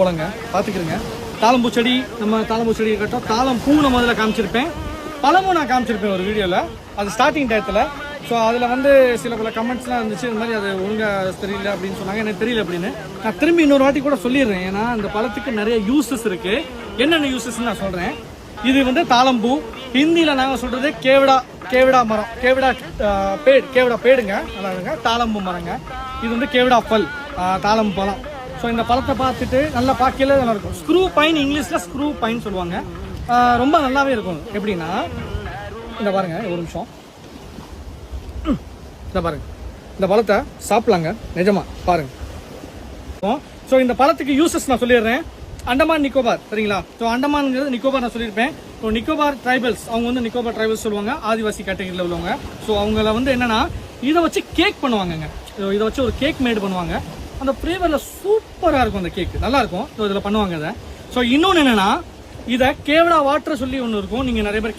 போலங்க. பார்த்துக்கிறங்க தாளம்பூ செடி நம்ம தாளம்பூ செடி இருக்கட்டும் தாளம் பூ நான் முதல்ல காமிச்சிருப்பேன். பழமும் நான் காமிச்சிருப்பேன் ஒரு வீடியோவில் அது ஸ்டார்டிங் டயத்தில் ஸோ அதில் வந்து சில பல கமெண்ட்ஸ்லாம் இருந்துச்சு. இந்த மாதிரி அது ஒழுங்காக தெரியல அப்படின்னு சொன்னாங்க. எனக்கு தெரியல அப்படின்னு. நான் திரும்பி இன்னொரு வாட்டி கூட சொல்லிடுறேன். ஏன்னா அந்த பழத்துக்கு நிறைய யூசஸ் இருக்குது என்னென்ன யூசஸ்ன்னு நான் சொல்கிறேன் இது வந்து தாளம்பூ. ஹிந்தியில் நாங்கள் சொல்கிறது கேவிடா கேவிடா மரம். கேவிடா ஆஹ், பேடு பேடுங்க. நல்லாருங்க தாளம்பூ மரங்க. இது வந்து கேவிடா பல். தாளம்பழம் பழம். ஸோ இந்த பழத்தை பார்த்துட்டு நல்லா பார்க்கல நல்லா இருக்கும். ஸ்க்ரூ பைன் இங்கிலீஷில் ஸ்க்ரூ பைன் சொல்லுவாங்க. ரொம்ப நல்லாவே இருக்கும். எப்படின்னா இந்த பாருங்க ஒரு நிமிஷம். இந்த பாருங்க. இந்த பழத்தை சாப்பிடலாங்க. நிஜமா பாருங்க. ஸோ இந்த பழத்துக்கு யூசஸ் நான் சொல்லிடுறேன். அண்டமான் நிக்கோபார் சரிங்களா? ஸோ அண்டமான்ங்கிறது நிக்கோபார் நான் சொல்லியிருப்பேன். ஸோ நிக்கோபார் ட்ரைபல்ஸ் அவங்க வந்து நிக்கோபார் ட்ரைபல்ஸ் சொல்லுவாங்க. ஆதிவாசி கேட்டகரியில் உள்ளவங்க. ஸோ அவங்கள வந்து என்னன்னா இதை வச்சு கேக் பண்ணுவாங்கங்க. இதை வச்சு ஒரு கேக் மேடு பண்ணுவாங்க. அந்த ஃப்ளேவரில் சூப்பராக இருக்கும் அந்த கேக்கு நல்லாயிருக்கும். ஸோ இதில் பண்ணுவாங்க இதை. ஸோ இன்னொன்று என்னென்னா இதை கேவடா வாட்டர் சொல்லி ஒன்று இருக்கும். நீங்கள் நிறைய பேர்